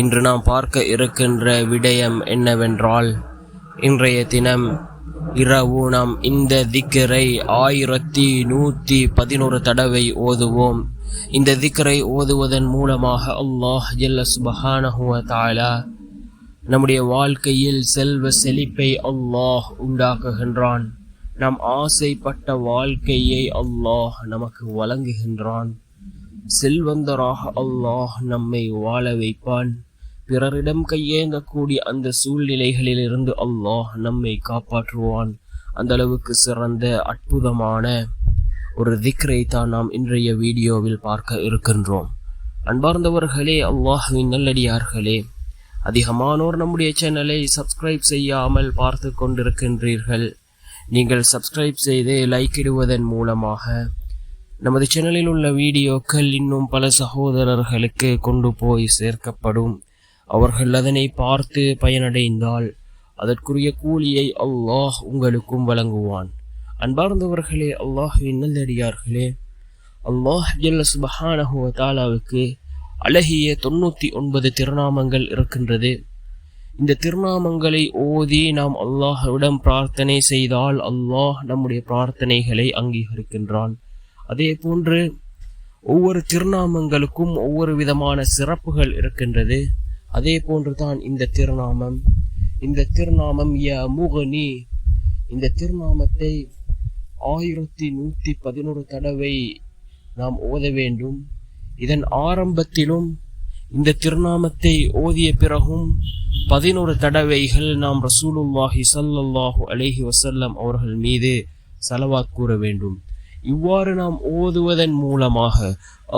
இன்று நாம் பார்க்க இருக்கின்ற விடயம் என்னவென்றால் இன்றைய தினம் இரவு நாம் இந்த திக்கரை ஆயிரத்தி நூற்றி பதினோரு தடவை ஓதுவோம். இந்த திக்கரை ஓதுவதன் மூலமாக அல்லாஹ் ஜல்ல சுபஹானஹுவ தாலா நம்முடைய வாழ்க்கையில் செல்வ செழிப்பை அல்லாஹ் உண்டாக்குகின்றான். நாம் ஆசைப்பட்ட வாழ்க்கையை அல்லாஹ் நமக்கு வழங்குகின்றான். செல்வந்தராக அல்லாஹ் நம்மை வாழ வைப்பான். பிறரிடம் கையேந்தக்கூடிய அந்த சூழ்நிலைகளிலிருந்து அல்லாஹ் நம்மை காப்பாற்றுவான். அந்த அளவுக்கு சிறந்த அற்புதமான ஒரு திக்ரை தான் நாம் இன்றைய வீடியோவில் பார்க்க இருக்கின்றோம். அன்பார்ந்தவர்களே அல்லாஹுவின் நல்லடியார்களே அதிகமானோர் நம்முடைய சேனலை சப்ஸ்கிரைப் செய்யாமல் பார்த்து கொண்டிருக்கின்றீர்கள். நீங்கள் சப்ஸ்கிரைப் செய்து லைக் இடுவதன் மூலமாக நமது சேனலில் உள்ள வீடியோக்கள் இன்னும் பல சகோதரர்களுக்கு கொண்டு போய் சேர்க்கப்படும். அவர்கள் அதனை பார்த்து பயனடைந்தால் அதற்குரிய கூலியை அல்லாஹ் உங்களுக்கும் வழங்குவான். அன்பார்ந்தவர்களே அல்லாஹுவின் நல்லடியார்களே அல்லாஹ் ஜல்ல தாலாவுக்கு அழகிய தொண்ணூற்றி ஒன்பது திருநாமங்கள் இருக்கின்றது. இந்த திருநாமங்களை ஓதி நாம் அல்லாஹ்விடம் பிரார்த்தனை செய்தால் அல்லாஹ் நம்முடைய பிரார்த்தனைகளை அங்கீகரிக்கின்றான். அதே போன்று ஒவ்வொரு திருநாமங்களுக்கும் ஒவ்வொரு விதமான சிறப்புகள் இருக்கின்றது. அதே போன்று தான் இந்த திருநாமம். இந்த திருநாமம் ய முகனி. இந்த திருநாமத்தை ஆயிரத்தி நூற்றி பதினோரு தடவை நாம் ஓத வேண்டும். இதன் ஆரம்பத்திலும் இந்த திருநாமத்தை ஓதிய பிறகும் பதினோரு தடவைகள் நாம் ரசூலுல்லாஹி சல்லல்லாஹு அலேஹி வசல்லம் அவர்கள் மீது சலவாத் கூற வேண்டும். இவ்வாறு நாம் ஓதுவதன் மூலமாக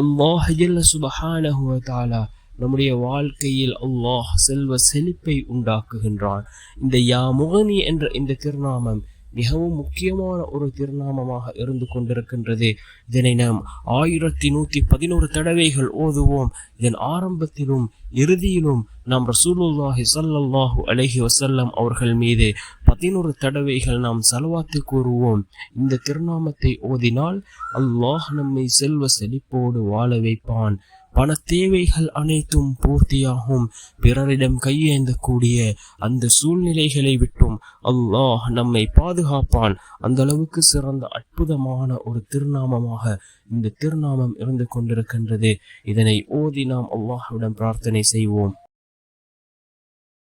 அல்லாஹ் சுபஹானஹுவ தாலா நம்முடைய வாழ்க்கையில் அல்லாஹ் செல்வ செழிப்பை உண்டாக்குகின்றான். இந்த யா முகனி என்ற இந்த திருநாமம் மிகவும் முக்கியமான ஒரு திருநாமமாக இருந்து கொண்டிருக்கின்றது. இதனை நாம் ஆயிரத்தி நூற்றி பதினோரு தடவைகள் ஓதுவோம். இதன் ஆரம்பத்திலும் இறுதியிலும் நாம் ரசூலுல்லாஹி சல்லல்லாஹு அலஹி வசல்லம் அவர்கள் மீது பதினோரு தடவைகள் நாம் செலவாத்து கூறுவோம். இந்த திருநாமத்தை ஓதினால் அல்லாஹ் நம்மை செல்வ செழிப்போடு வாழ வைப்பான். பண தேவைகள் அனைத்தும் பூர்த்தியாகும். பிறரிடம் கையேந்தக்கூடிய அந்த சூழ்நிலைகளை விட்டும் அல்லாஹ் நம்மை பாதுகாப்பான். அந்த அளவுக்கு சிறந்த அற்புதமான ஒரு திருநாமமாக இந்த திருநாமம் இருந்து கொண்டிருக்கின்றது. இதனை ஓதி நாம் அல்லாஹ்விடம் பிரார்த்தனை செய்வோம்.